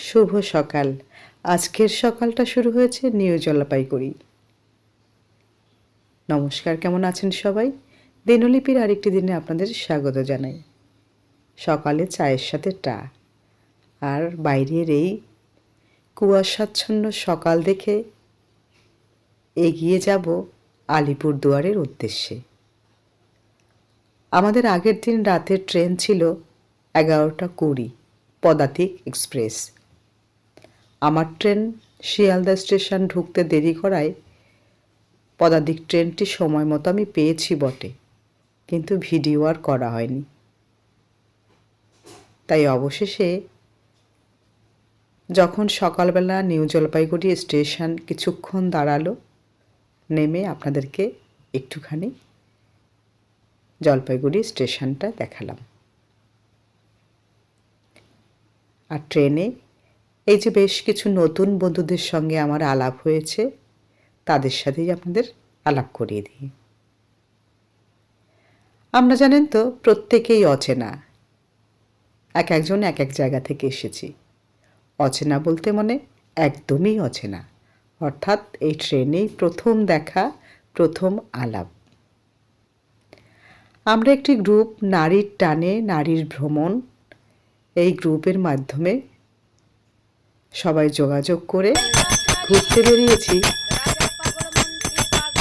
শুভ সকাল। আজকের সকালটা শুরু হয়েছে নিউ জলপাইগুড়ি। নমস্কার, কেমন আছেন সবাই? দিনলিপির আরেকটি দিনে আপনাদের স্বাগত জানাই। সকালে চায়ের সাথে টা। আর বাইরের এই কুয়াশাচ্ছন্ন সকাল দেখে এগিয়ে যাব আলিপুর দুয়ারের উদ্দেশ্যে। আমাদের আগের দিন রাতের ট্রেন ছিল এগারোটা কুড়ি, পদাতিক এক্সপ্রেস। আমার ট্রেন শিয়ালদা স্টেশন ঢুকতে দেরি করায় পদাতিক ট্রেনটি সময় মতো আমি পেয়েছি বটে, কিন্তু ভিডিও আর করা হয়নি। তাই অবশেষে যখন সকালবেলা নিউ জলপাইগুড়ি স্টেশন কিছুক্ষণ দাঁড়াল, নেমে আপনাদেরকে একটুখানি জলপাইগুড়ি স্টেশনটা দেখালাম। আর ট্রেনে এই যে বেশ কিছু নতুন বন্ধুদের সঙ্গে আমার আলাপ হয়েছে, তাদের সাথেই আপনাদের আলাপ করিয়ে দিই। আমরা জানেন তো, প্রত্যেকেই অচেনা। এক একজন এক এক জায়গা থেকে এসেছি। অচেনা বলতে মনে একদমই অচেনা। অর্থাৎ এই ট্রেনেই প্রথম দেখা, প্রথম আলাপ। আমরা একটি গ্রুপ, নারীর টানে নারীর ভ্রমণ। এই গ্রুপের মাধ্যমে সবাই যোগাযোগ করে ঘুরতে বেরিয়েছি।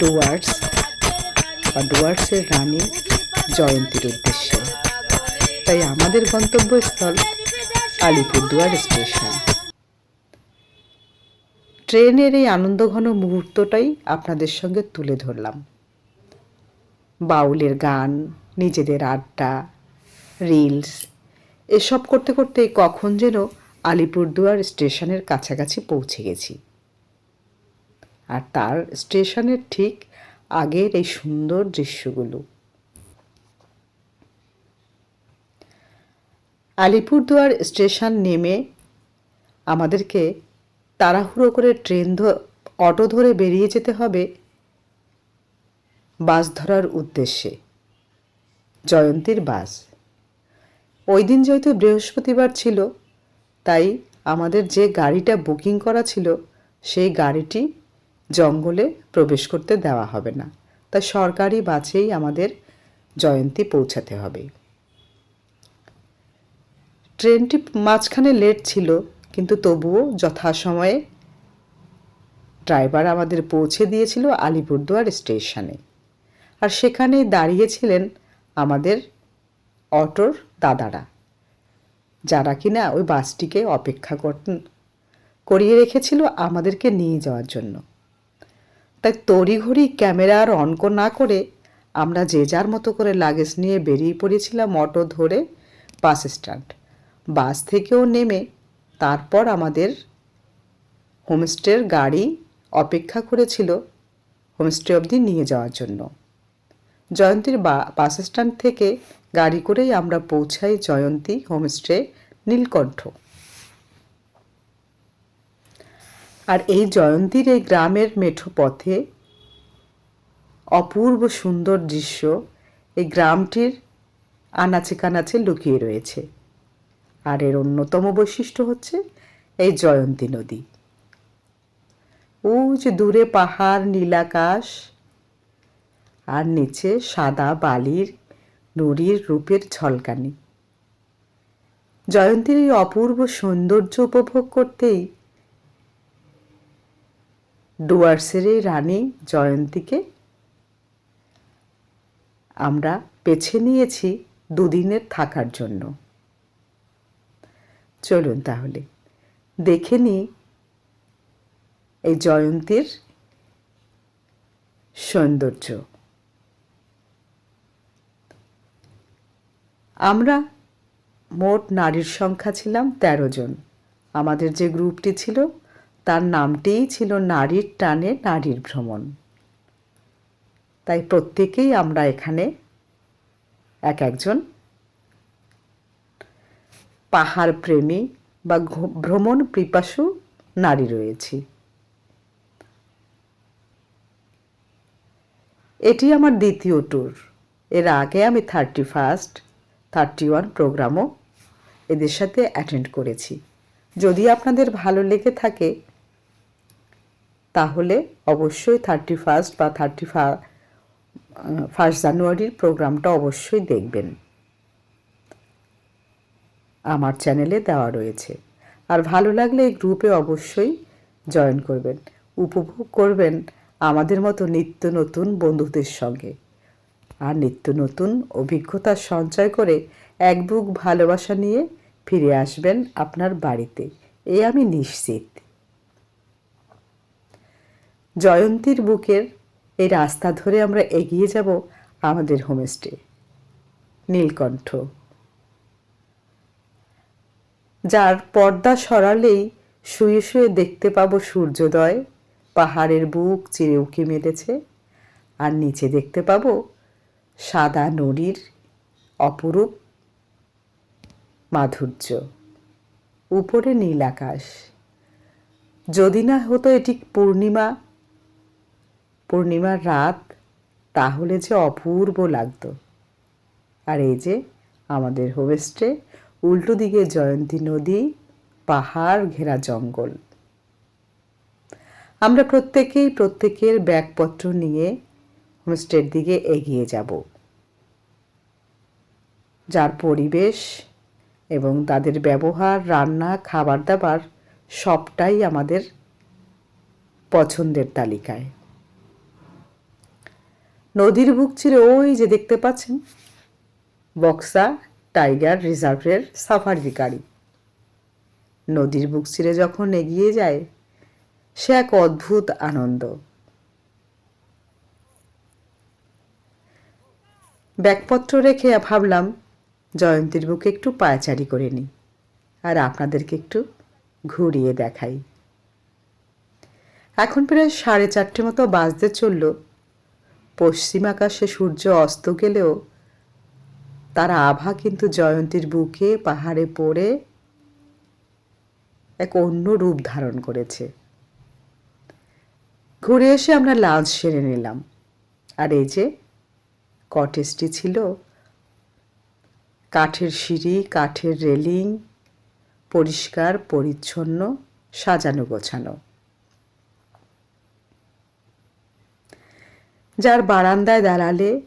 ডুয়ার্স বা ডুয়ার্সের রানী জয়ন্তীর উদ্দেশ্যে। তাই আমাদের গন্তব্যস্থল আলিপুরদুয়ার স্টেশন। ট্রেনের এই আনন্দঘন মুহূর্তটাই আপনাদের সঙ্গে তুলে ধরলাম। বাউলের গান, নিজেদের আড্ডা, রিলস, এসব করতে করতে কখন যেন আলিপুরদুয়ার স্টেশনের কাছাকাছি পৌঁছে গেছি। আর তার স্টেশনের ঠিক আগের এই সুন্দর দৃশ্যগুলো। আলিপুরদুয়ার স্টেশন নেমে আমাদেরকে তাড়াহুড়ো করে ট্রেন অটো ধরে বেরিয়ে যেতে হবে বাস ধরার উদ্দেশ্যে। জয়ন্তীর বাস। ওই দিন যেহেতু বৃহস্পতিবার ছিল তাই আমাদের যে গাড়িটা বুকিং করা ছিল, সেই গাড়িটি জঙ্গলে প্রবেশ করতে দেওয়া হবে না। তাই সরকারি বাসেই আমাদের জয়ন্তী পৌঁছাতে হবে। ট্রেনটি মাঝখানে লেট ছিল, কিন্তু তবুও যথাসময়ে ড্রাইভার আমাদের পৌঁছে দিয়েছিল আলিপুরদুয়ার স্টেশনে। আর সেখানে দাঁড়িয়েছিলেন আমাদের অটোর দাদারা। যারা কিনা ওই বাসটিকে অপেক্ষা করতেন। করিয়ে রেখেছিল আমাদেরকে নিয়ে যাওয়ার জন্য। তাই তড়িঘড়ি ক্যামেরা আর অন না করে আমরা যে যার মতো করে লাগেজ নিয়ে বেরিয়ে পড়েছিলাম অটো ধরে বাস স্ট্যান্ড। বাস থেকেও নেমে তারপর আমাদের হোমস্টের গাড়ি অপেক্ষা করেছিল হোমস্টে অবধি নিয়ে যাওয়ার জন্য। জয়ন্তীর বা, বাস স্ট্যান্ড থেকে গাড়ি করেই আমরা পৌঁছাই জয়ন্তী হোমস্টে নীলকণ্ঠ। আর এই জয়ন্তীর এই গ্রামের মেঠো পথে অপূর্ব সুন্দর দৃশ্য এই গ্রামটির আনাচে কানাচে লুকিয়ে রয়েছে। আর এর অন্যতম বৈশিষ্ট্য হচ্ছে এই জয়ন্তী নদী। ও যে দূরে পাহাড়, নীলাকাশ, আর নিচে সাদা বালির নুড়ির রূপের ঝলকানি জয়ন্তীর এই অপূর্ব সৌন্দর্য উপভোগ করতেই ডুয়ার্সের এই রানী জয়ন্তীকে আমরা বেছে নিয়েছি দুদিনের থাকার জন্য। চলুন তাহলে, দেখে নিই এই জয়ন্তীর সৌন্দর্য। আমরা মোট নারীর সংখ্যা ছিলাম ১৩ জন। আমাদের যে গ্রুপটি ছিল, তার নামটিই ছিল নারীর টানে নারীর ভ্রমণ। তাই প্রত্যেকেই আমরা এখানে এক একজন পাহাড় প্রেমী বা ভ্রমণ পিপাসু নারী রয়েছি। এটি আমার দ্বিতীয় ট্যুর এর আগে আমি থার্টি ফার্স্ট থার্টি ওয়ান প্রোগ্রামও এদের সাথে অ্যাটেন্ড করেছি। যদি আপনাদের ভালো লেগে থাকে, তাহলে অবশ্যই থার্টি ফার্স্ট বা থার্টি ফার্স্ট জানুয়ারির প্রোগ্রামটা অবশ্যই দেখবেন। আমার চ্যানেলে দেওয়া রয়েছে। আর ভালো লাগলে এই গ্রুপে অবশ্যই জয়েন করবেন। উপভোগ করবেন আমাদের মতো নিত্য নতুন বন্ধুদের সঙ্গে। আর নিত্য নতুন অভিজ্ঞতা সঞ্চয় করে এক বুক ভালোবাসা নিয়ে ফিরে আসবেন আপনার বাড়িতে। এ আমি নিশ্চিত। জয়ন্তীর বুকের এই রাস্তা ধরে আমরা এগিয়ে যাব আমাদের হোমস্টে, নীলকণ্ঠ। যার পর্দা সরালেই শুয়ে শুয়ে দেখতে পাবো সূর্যোদয়, পাহাড়ের বুক চিরে উঁকি মেলেছে, আর নিচে দেখতে পাবো সাদা নদীর অপরূপ মাধুর্য। উপরে নীল আকাশ। যদি না হতো এটি পূর্ণিমা, পূর্ণিমার রাত, তাহলে যে অপূর্ব লাগতো। আর এই যে আমাদের হোমস্টে, উল্টো দিকে জয়ন্তী নদী, পাহাড় ঘেরা জঙ্গল। আমরা প্রত্যেকেই প্রত্যেকের ব্যাগপত্র নিয়ে হোমস্টের দিকে এগিয়ে যাব। যার পরিবেশ এবং তাদের ব্যবহার, রান্না খাবার দাবার সবটাই আমাদের পছন্দের তালিকায়। নদীর বুক চিরে ওই যে দেখতে পাচ্ছেন, বক্সা, টাইগার রিজার্ভের সাফারি গাড়ি। নদীর বুক চিরে যখন এগিয়ে যায়, সে এক অদ্ভুত আনন্দ। ব্যাগপত্র রেখে ভাবলাম, জয়ন্তীর বুকে একটু পায়চারি করে নিই আর আপনাদেরকে একটু ঘুরিয়ে দেখাই। এখন প্রায় সাড়ে চারটে মতো বাজতে চলল। পশ্চিম আকাশে সূর্য অস্ত গেলেও তার আভা কিন্তু জয়ন্তীর বুকে পাহাড়ে পড়ে এক অন্য রূপ ধারণ করেছে। ঘুরে এসে আমরা লাঞ্চ সেরে নিলাম। আর এই যে কটেজটি ছিল কাঠের সিঁড়ি, কাঠের রেলিং, পরিষ্কার, পরিচ্ছন্ন, সাজানো, গোছানো। যার বারান্দায় দাঁড়ালে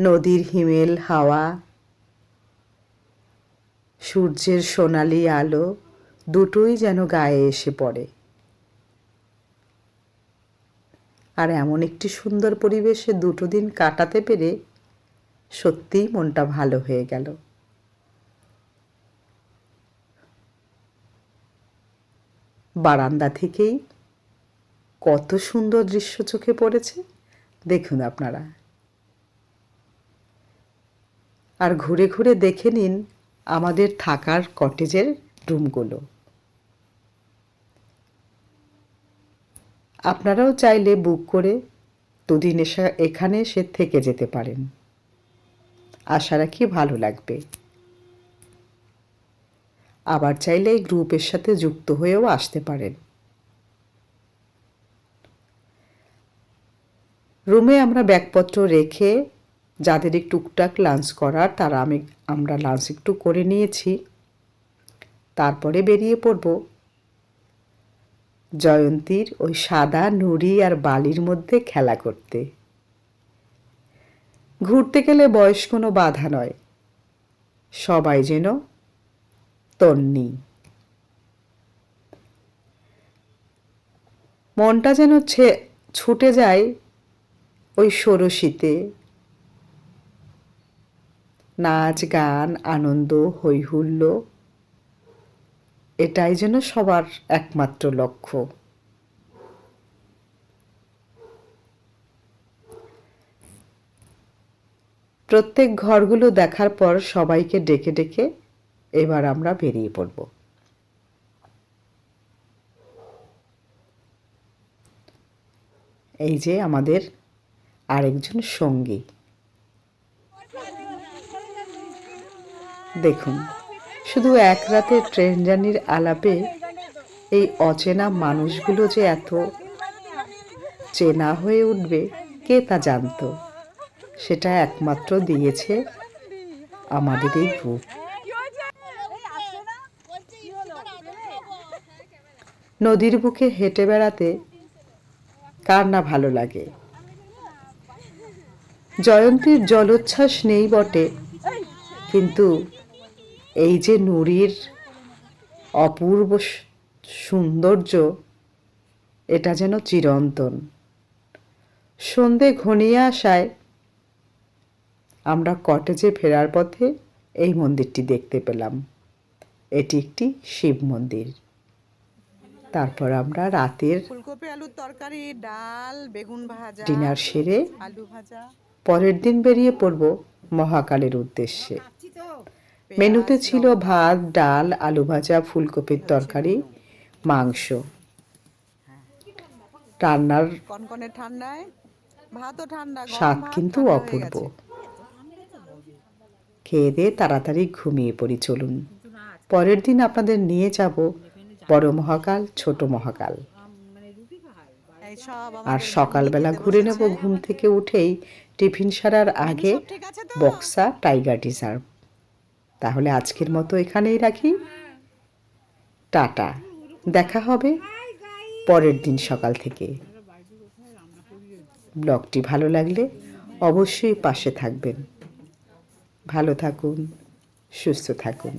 নদীর হিমেল হাওয়া, সূর্যের সোনালি আলো, দুটোই যেন গায়ে এসে পড়ে। আর এমন একটি সুন্দর পরিবেশে দুটো দিন কাটাতে পেরে সত্যিই মনটা ভালো হয়ে গেল। বারান্দা থেকেই কত সুন্দর দৃশ্য চোখে পড়েছে, দেখুন আপনারা। আর ঘুরে ঘুরে দেখে নিন আমাদের থাকার কটেজের রুমগুলো। আপনারাও চাইলে বুক করে দুদিন এসে এখানে এসে থেকে যেতে পারেন। আশা রাখি ভালো লাগবে। আবার চাইলে এই গ্রুপের সাথে যুক্ত হয়েও আসতে পারেন। রুমে আমরা ব্যাগপত্র রেখে যাদের টুকটাক লাঞ্চ করার, তারা আমি, আমরা লাঞ্চ একটু করে নিয়েছি। তারপরে বেরিয়ে পড়ব। জয়ন্তীর ওই সাদা নুড়ি আর বালির মধ্যে খেলা করতে। ঘুরতে গেলে বয়স কোনো বাধা নয়। সবাই যেন তন্নি। মনটা যেন ছুটে যায় ওই ষোড়শীতে। নাচ, গান, আনন্দ হৈহুল্য এটাই যেন সবার একমাত্র লক্ষ্য। প্রত্যেক ঘরগুলো দেখার পর সবাইকে ডেকে ডেকে এবার আমরা বেরিয়ে পড়ব। এই যে আমাদের আরেকজন সঙ্গী। দেখুন। শুধু এক রাতে ট্রেন জার্নির আলাপে এই অচেনা মানুষগুলো যে এত চেনা হয়ে উঠবে, কে তা জানত? সেটা একমাত্র দিয়েছে আমাদের এই বুক নদীর বুকে হেঁটে বেড়াতে কার না ভালো লাগে? জয়ন্তীর জলোচ্ছ্বাস নেই বটে, কিন্তু এই যে নুরির অপূর্ব সৌন্দর্য এটা যেন চিরন্তন। সন্ধে ঘনিয়ে আসায় আমরা কটেজে ফেরার পথে এই মন্দিরটি দেখতে পেলাম। এটি একটি শিব মন্দির। তারপর আমরা রাতের ফুলকপি আলুর তরকারি ডাল বেগুন ভাজা ডিনার সেরে আলু ভাজা। পরের দিন বেরিয়ে পড়ব মহাকালের উদ্দেশ্যে। মেনুতে ছিল ভাত ডাল আলু ভাজা ফুলকপির তরকারি মাংস। রান্নার স্বাদ কিন্তু অপূর্ব। খেয়ে দিয়ে তাড়াতাড়ি ঘুমিয়ে পড়ি চলুন। পরের দিন আপনাদের নিয়ে যাব বড় মহাকাল ছোট মহাকাল। আর সকালবেলা ঘুরে নেব ঘুম থেকে উঠেই। টিফিন সারার আগে বক্সা টাইগার রিজার্ভ তাহলে আজকের মতো এখানেই রাখি। টাটা। দেখা হবে পরের দিন সকাল থেকে। ব্লগটি ভালো লাগলে অবশ্যই পাশে থাকবেন। ভালো থাকুন, সুস্থ থাকুন।